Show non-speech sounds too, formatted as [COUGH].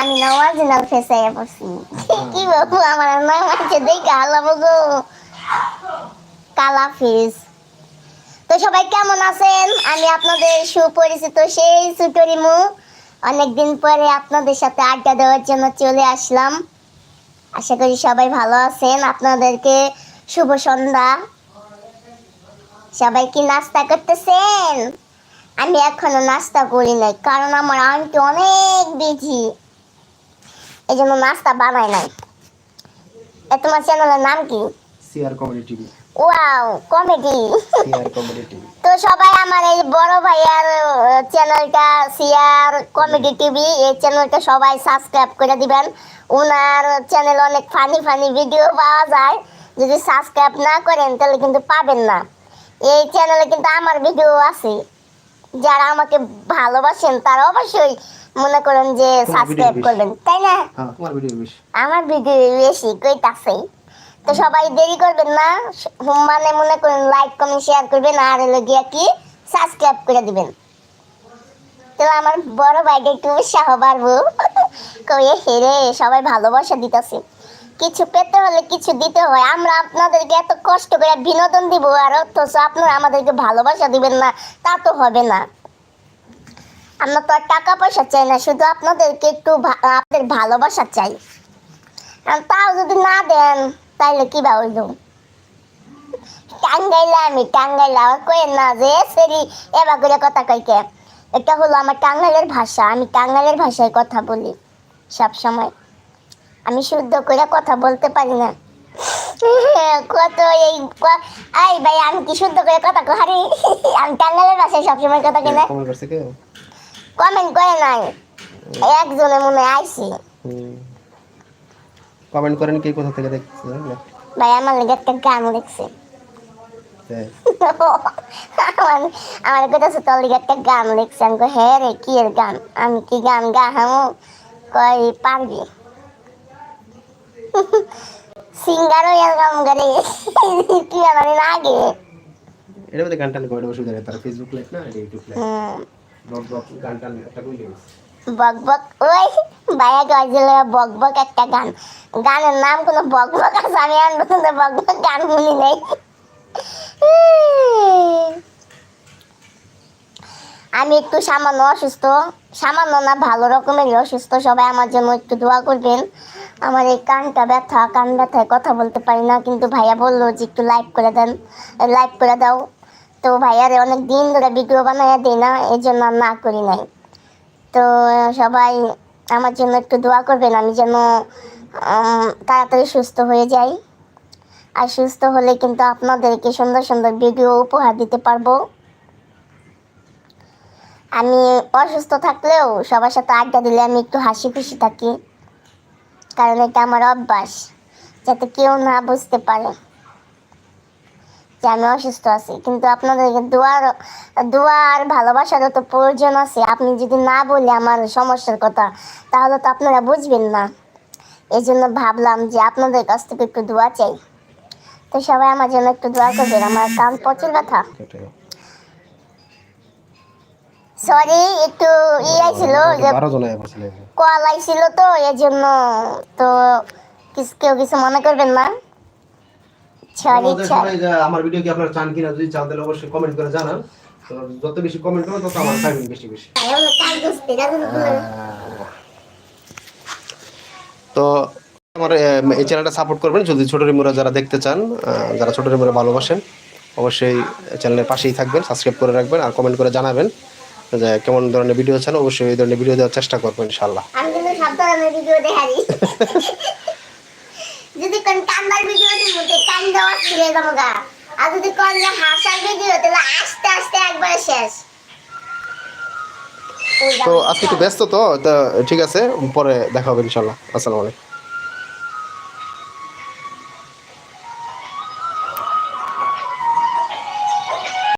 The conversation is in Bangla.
আমি না অরিজিনাল ফেসে পড়ছি। কি বলব আমার নাম আছে দেখে হালাবো গো কালা ফেস তো সবাই কেমন আছেন? আমি আপনাদের সুপরিচিত সেই সুটরিমু। অনেকদিন পরে আপনাদের সাথে আড্ডা দেওয়ার জন্য চলে আসলাম। আশা করি সবাই ভালো আছেন। আপনাদেরকে শুভ সন্ধ্যা। সবাই কি নাস্তা করতেছেন? আমি এখনও নাস্তা করি নাই কারণ আমার আন্টি অনেক বিজি এই জন্য নাস্তা বানাই নাই। এ তোমার চ্যানেলের নাম কি? CR comedy TV wow comedy. CR comedy TV তো সবাই আমার এই বড় ভাইয়ার চ্যানেলটা সিয়ার কমেডি টিভি এই চ্যানেলটা সবাই সাবস্ক্রাইব করে দিবেন। ওনার চ্যানেল অনেক ফানি ফানি ভিডিও পাওয়া যায়। যদি সাবস্ক্রাইব না করেন তাহলে কিন্তু পাবেন না। এই চ্যানেলে কিন্তু আমার ভিডিও আছে। যারা আমাকে ভালোবাসেন তারা অবশ্যই মনে করেন যে সাবস্ক্রাইব করবেন তাই না? হ্যাঁ তোমার ভিডিও বেশি। আমার ভিডিও বেশি কইতাছে। তো সবাই দেরি করবেন না মানে মনে করেন লাইক কমেন্ট শেয়ার করবেন আর হলো গিয়া কি সাবস্ক্রাইব করে দিবেন। তো আমার বড় ভাইকে একটু উৎসাহ বাড়বো। [LAUGHS] কয়ে হেরে সবাই ভালোবাসা দিতেছে। কিছু পেতে হলে কিছু দিতে হয়। আমরা আপনাদেরকে এত কষ্ট করে বিনোদন দিব আর অথচ আপনারা আমাদেরকে ভালোবাসা দিবেন না, তা তো হবে না। আমরা তো আর টাকা পয়সা চাই না, শুধু আপনাদেরকে একটু আপনাদের ভালোবাসা চাই। তাও যদি না দেন তাহলে কি বা হইল? টাঙ্গাইলা আমি টাঙ্গাইলা আমার কইেন না যে সেরি এবার করে কথা কইকে এটা হলো আমার টাঙ্গাইলের ভাষা, আমি টাঙ্গাইলের ভাষায় কথা বলি সব সময় আমি শুদ্ধ করে কথা বলতে পারি না। কত এই এই ভাই আমি কি শুদ্ধ করে কথা কহারি আমি টাঙ্গাইলের ভাষায় সবসময় কথা কিনা কমেন্ট করে নাই। একজনে মনে হয় কমেন্ট করেন কে কোথা থেকে ভাই আমার লেগে একটা গান দেখছে। আমার আমার কথা আছে তোর লেগে একটা গান লিখছে আমি হ্যাঁ রে কি এর গান? আমি কি গান গাহামো? কই পারবি? সিঙ্গারও এরকম করে। কি জানি না আগে? এটা মধ্যে গান টান করে অসুবিধা নেই তার ফেসবুক লাইভ না এটা ইউটিউব লাইভ হুম, ব্লগ ব্লগ গান টান একটা কইলে বক বক ওই ভাইয়া গাইছিল বক বক একটা গান। গানের নাম কোনো বক বক আছে আমি আর নতুন বক বক গান শুনি নাই। আমি একটু সামান্য অসুস্থ সামান্য না ভালো রকমেরই অসুস্থ। সবাই আমার জন্য একটু দোয়া করবেন। আমার এই কানটা ব্যথা, কান ব্যথায় কথা বলতে পারি না, কিন্তু ভাইয়া বলল যে একটু লাইভ করে দেন লাইভ করে দাও। তো ভাইয়ারে অনেক দিন ধরে ভিডিও বানাইয়া দিই না এই জন্য আর না করি নাই। তো সবাই আমার জন্য একটু দোয়া করবেন, আমি যেন তাড়াতাড়ি সুস্থ হয়ে যাই। আর সুস্থ হলে কিন্তু আপনাদেরকে সুন্দর সুন্দর ভিডিও উপহার দিতে পারব। আমি অসুস্থ থাকলেও সবার সাথে আড্ডা দিলে আমি একটু হাসি খুশি থাকি। কারণ এটা আমার অভ্যাস, যাতে কেউ না বুঝতে পারে যে আমি অসুস্থ আছি। কিন্তু আপনাদেরকে দোয়ার দোয়ার ভালোবাসারও তো প্রয়োজন আছে। আপনি যদি না বলে আমার সমস্যার কথা, তাহলে তো আপনারা বুঝবেন না। এই জন্য ভাবলাম যে আপনাদের কাছ থেকে একটু দোয়া চাই। তো সবাই আমার জন্য একটু দোয়া করবেন, আমার কান প্রচুর সেটাই। সরি একটু ইয়ে ছিল যে কল আইছিল তো এই জন্য তো কিছু কেউ কিছু মনে করবেন না? সরি আমার ভিডিও কি আপনারা চান কিনা যদি চান তাহলে অবশ্যই কমেন্ট করে জানান। যত বেশি কমেন্ট করবেন তত আমার বেশি বেশি। তো। আমার এই চ্যানেলটা সাপোর্ট করবেন। যদি ছোট রিমোরা যারা দেখতে চান যারা ছোট রিমোরা ভালোবাসেন অবশ্যই চ্যানেলের পাশেই থাকবেন সাবস্ক্রাইব করে রাখবেন আর কমেন্ট করে জানাবেন। যে কেমন ধরনের ভিডিও চান অবশ্যই এই ধরনের ভিডিও দেওয়ার চেষ্টা করব ইনশাল্লাহ আমি কিন্তু সব ধরনের ভিডিও যদি কোন ভিডিও কান দেওয়া ছিল আর যদি কোন হাসার ভিডিও তাহলে আস্তে আস্তে একবার শেষ। তো আজকে একটু ব্যস্ত তো তো ঠিক আছে পরে দেখা হবে ইনশাল্লাহ আসসালামু আলাইকুম।